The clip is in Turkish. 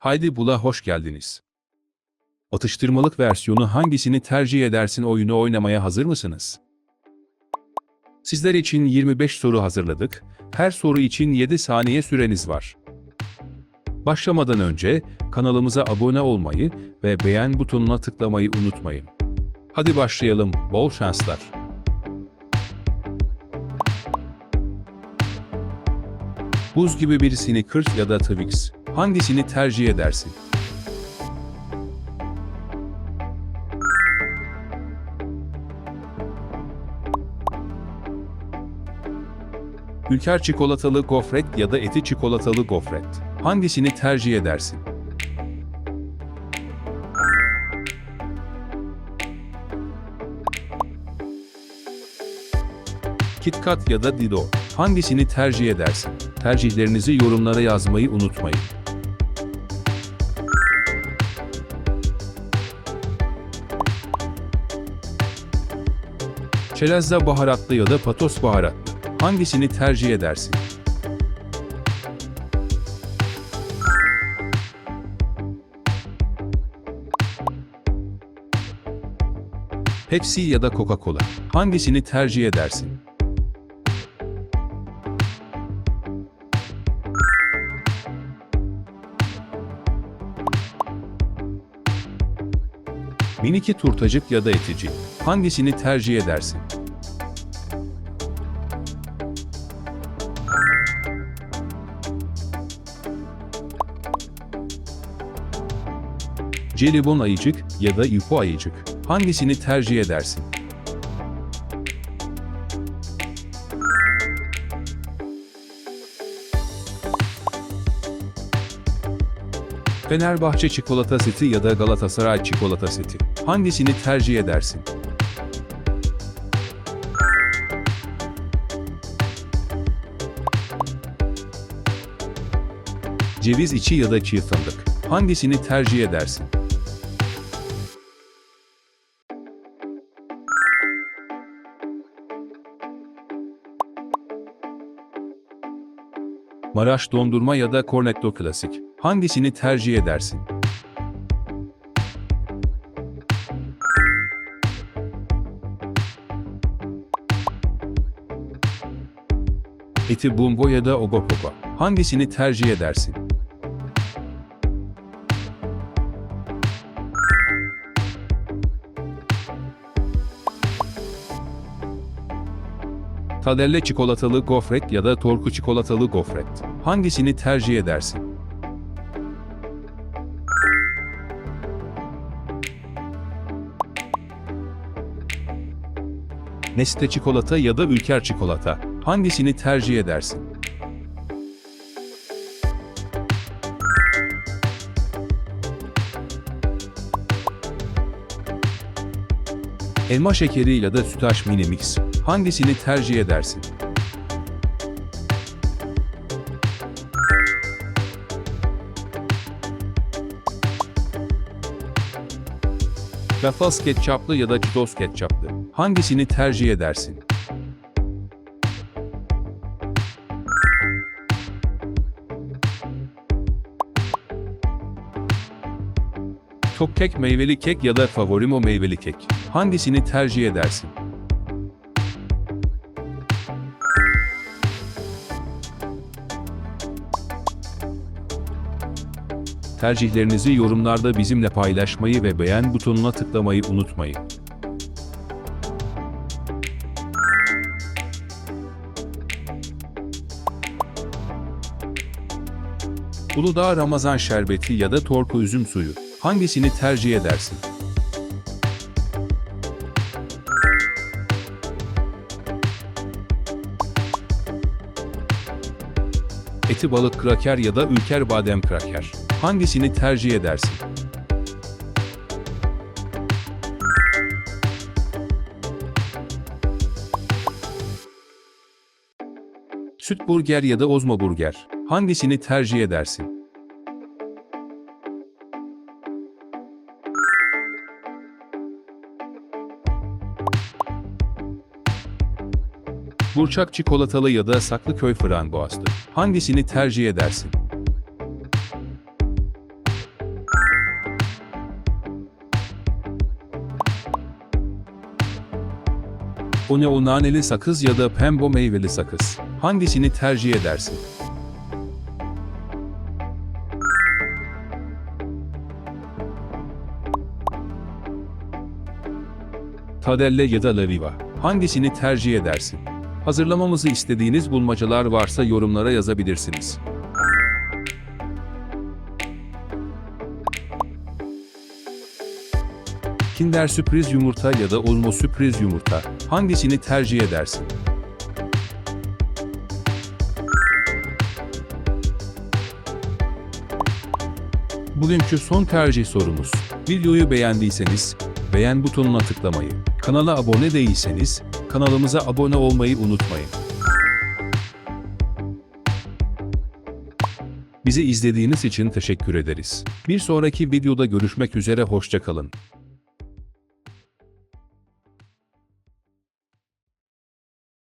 Haydi Bula hoş geldiniz. Atıştırmalık versiyonu hangisini tercih edersin oyunu oynamaya hazır mısınız? Sizler için 25 soru hazırladık. Her soru için 7 saniye süreniz var. Başlamadan önce kanalımıza abone olmayı ve beğen butonuna tıklamayı unutmayın. Hadi başlayalım. Bol şanslar. Buz gibi bir Snickers ya da Twix. Hangisini tercih edersin? Ülker çikolatalı gofret ya da eti çikolatalı gofret. Hangisini tercih edersin? KitKat ya da Dido. Hangisini tercih edersin? Tercihlerinizi yorumlara yazmayı unutmayın. Çelezza baharatlı ya da patos baharatlı. Hangisini tercih edersin? Pepsi ya da Coca-Cola. Hangisini tercih edersin? Miniki turtacık ya da etici. Hangisini tercih edersin? Jelibon ayıcık ya da yupo ayıcık. Hangisini tercih edersin? Fenerbahçe çikolata seti ya da Galatasaray çikolata seti. Hangisini tercih edersin? Ceviz içi ya da çiğ fındık. Hangisini tercih edersin? Maraş dondurma ya da Cornetto klasik. Hangisini tercih edersin? Eti bumbo ya da ogopogo. Hangisini tercih edersin? Tadelle çikolatalı gofret ya da torku çikolatalı gofret. Hangisini tercih edersin? Nestle çikolata ya da Ülker çikolata. Hangisini tercih edersin? Elma şekeri ya da sütaş mini mix. Hangisini tercih edersin? Ruffles ketçaplı ya da Cheetos ketçaplı. Hangisini tercih edersin? Top kek meyveli kek ya da favorim o meyveli kek. Hangisini tercih edersin? Tercihlerinizi yorumlarda bizimle paylaşmayı ve beğen butonuna tıklamayı unutmayın. Uludağ Ramazan şerbeti ya da torku üzüm suyu. Hangisini tercih edersin? Eti balık kraker ya da ülker badem kraker. Hangisini tercih edersin? Süt burger ya da ozma burger. Hangisini tercih edersin? Burçak çikolatalı ya da Saklıköy frambuazlı. Hangisini tercih edersin? O ne o naneli sakız ya da pembe meyveli sakız. Hangisini tercih edersin? Tadelle ya da Laviva. Hangisini tercih edersin? Hazırlamamızı istediğiniz bulmacalar varsa yorumlara yazabilirsiniz. Kinder sürpriz yumurta ya da Olmo sürpriz yumurta. Hangisini tercih edersin? Bugünkü son tercih sorumuz. Videoyu beğendiyseniz beğen butonuna tıklamayı, kanala abone değilseniz kanalımıza abone olmayı unutmayın. Bizi izlediğiniz için teşekkür ederiz. Bir sonraki videoda görüşmek üzere hoşçakalın.